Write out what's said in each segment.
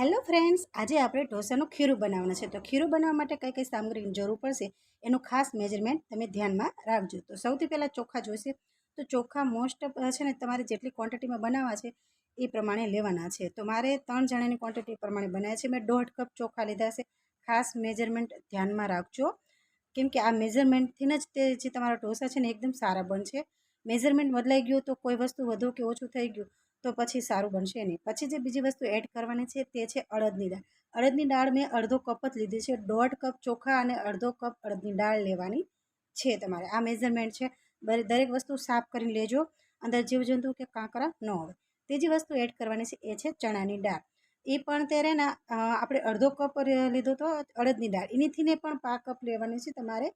Hello friends આજે આપણે ઢોસાનું ખીરું બનાવવાનું છે. તો ખીરું બનાવવા માટે કઈ કઈ સામગ્રીની જરૂર પડશે એનું ખાસ મેજરમેન્ટ તમે ધ્યાનમાં રાખજો. તો સૌથી પહેલાં ચોખા જોઈશે. તો ચોખા મોસ્ટ છે ને તમારે જેટલી ક્વોન્ટિટીમાં બનાવવા છે એ પ્રમાણે લેવાના છે. તો મારે ત્રણ જણાની ક્વોન્ટિટી પ્રમાણે બનાવ્યા છે. મેં દોઢ કપ ચોખા લીધા છે. ખાસ મેજરમેન્ટ ધ્યાનમાં રાખજો. કેમ કે આ મેજરમેન્ટથી જ તે જે તમારા ઢોસા છે ને એકદમ સારા બનશે. મેઝરમેન્ટ બદલાઈ ગયું તો કોઈ વસ્તુ વધુ કે ઓછું થઈ ગયું તો પછી સારું બનશે નહીં. પછી જે બીજી વસ્તુ એડ કરવાની છે તે છે અડદની દાળ. અડદની દાળ મેં અડધો કપ જ લીધી છે. દોઢ કપ ચોખા અને અડધો કપ અડદની દાળ લેવાની છે તમારે. આ મેઝરમેન્ટ છે. દરેક વસ્તુ સાફ કરીને લેજો. અંદર જીવજંતુ કે કાંકરા ન હોય. ત્રીજી વસ્તુ એડ કરવાની છે એ છે ચણાની દાળ. એ પણ ત્યારે આપણે અડધો કપ લીધો તો અડદની દાળ. એનીથીને પણ પા કપ લેવાની છે તમારે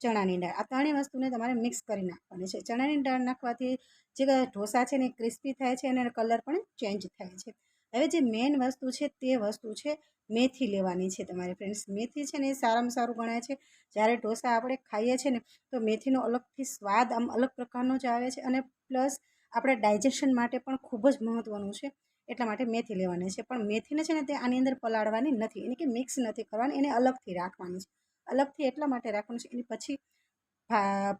ચણાની દાળ. આ ત્રણેય વસ્તુને તમારે મિક્સ કરી નાખવાની છે. ચણાની દાળ નાખવાથી જે ઢોસા છે ને ક્રિસ્પી થાય છે અને કલર પણ ચેન્જ થાય છે. હવે જે મેઇન વસ્તુ છે તે વસ્તુ છે મેથી લેવાની છે તમારે ફ્રેન્ડ્સ મેથી છે ને એ સારામાં સારું ગણાય છે. જ્યારે ઢોસા આપણે ખાઈએ છીએ ને તો મેથીનો અલગથી સ્વાદ આમ અલગ પ્રકારનો જ આવે છે અને પ્લસ આપણે ડાયજેશન માટે પણ ખૂબ જ મહત્ત્વનું છે. એટલા માટે મેથી લેવાની છે. પણ મેથીને છે ને તે આની અંદર પલાળવાની નથી. એને કે મિક્સ નથી કરવાની. એને અલગથી રાખવાની છે. અલગથી એટલા માટે રાખવાનું છે. એની પછી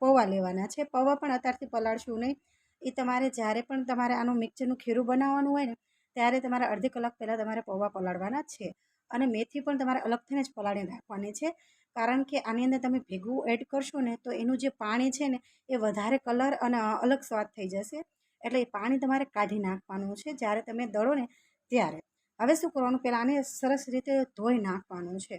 પૌવા લેવાના છે. પૌવા પણ અત્યારથી પલાળશું નહીં. એ તમારે જ્યારે પણ તમારે આનું મિક્સરનું ખીરું બનાવવાનું હોય ને, ત્યારે તમારે અડધી કલાક પહેલાં તમારે પૌવા પલાળવાના છે. અને મેથી પણ તમારે અલગથીને જ પલાળીને રાખવાની છે. કારણ કે આની અંદર તમે ભેગું એડ કરશો ને, તો એનું જે પાણી છે ને, એ વધારે કલર અને અલગ સ્વાદ થઈ જશે. એટલે એ પાણી તમારે કાઢી નાખવાનું છે જ્યારે તમે દળો ને, ત્યારે. હવે શું કરવાનું? પહેલાં આને સરસ રીતે ધોઈ નાખવાનું છે.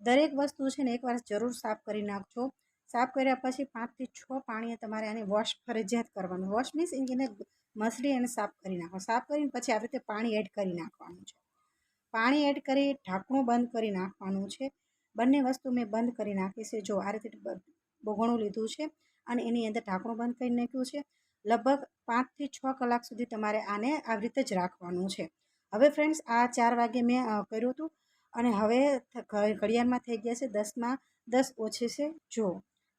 દરેક વસ્તુ છે ને એકવાર જરૂર સાફ કરી નાખજો. સાફ કર્યા પછી પાંચથી છ પાણીએ તમારે આને વોશ ફરજિયાત કરવાનું. વોશ મીન્સ એને મસળી અને સાફ કરી નાખો. સાફ કરીને પછી આવી રીતે પાણી એડ કરી નાખવાનું છે. પાણી એડ કરી ઢાંકણું બંધ કરી નાખવાનું છે. બંને વસ્તુ મેં બંધ કરી નાખી છે. જો આ રીતે બોગણું લીધું છે અને એની અંદર ઢાંકણું બંધ કરી નાખ્યું છે. લગભગ પાંચથી છ કલાક સુધી તમારે આને આવી રીતે જ રાખવાનું છે. હવે ફ્રેન્ડ્સ આ ચાર વાગે મેં કર્યું હતું. અને હવે ઘડિયાળમાં થઈ ગયા છે દસમાં દસ ઓછે છે. જો,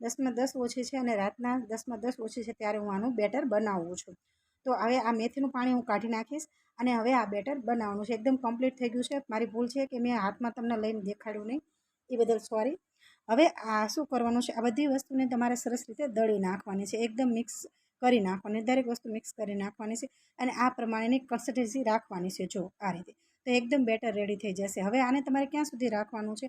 દસમાં દસ ઓછી છે અને રાતના દસમાં દસ ઓછી છે ત્યારે હું આનું બેટર બનાવું છું. તો હવે આ મેથીનું પાણી હું કાઢી નાખીશ અને હવે આ બેટર બનાવવાનું છે. એકદમ કમ્પ્લીટ થઈ ગયું છે. મારી ભૂલ છે કે મેં હાથમાં તમને લઈને દેખાડ્યું નહીં. એ બદલ સોરી હવે આ શું કરવાનું છે? આ બધી વસ્તુને તમારે સરસ રીતે દળી નાખવાની છે. એકદમ મિક્સ કરી નાખવાની. દરેક વસ્તુ મિક્સ કરી નાખવાની છે અને આ પ્રમાણેની કન્સિસ્ટન્સી રાખવાની છે. જો, આ રીતે. તો એકદમ બેટર રેડી થઈ જશે. હવે આને તમારે ક્યાં સુધી રાખવાનું છે?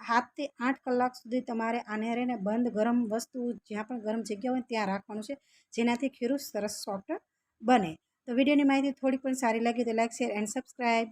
સાતથી આઠ કલાક સુધી તમારે આને રહીને બંધ ગરમ વસ્તુ જ્યાં પણ ગરમ જગ્યા હોય ત્યાં રાખવાનું છે, જેનાથી ખીરું સરસ સોફ્ટ બને. તો વિડીયોની માહિતી થોડી પણ સારી લાગી તો લાઈક શેર એન્ડ સબસ્ક્રાઈબ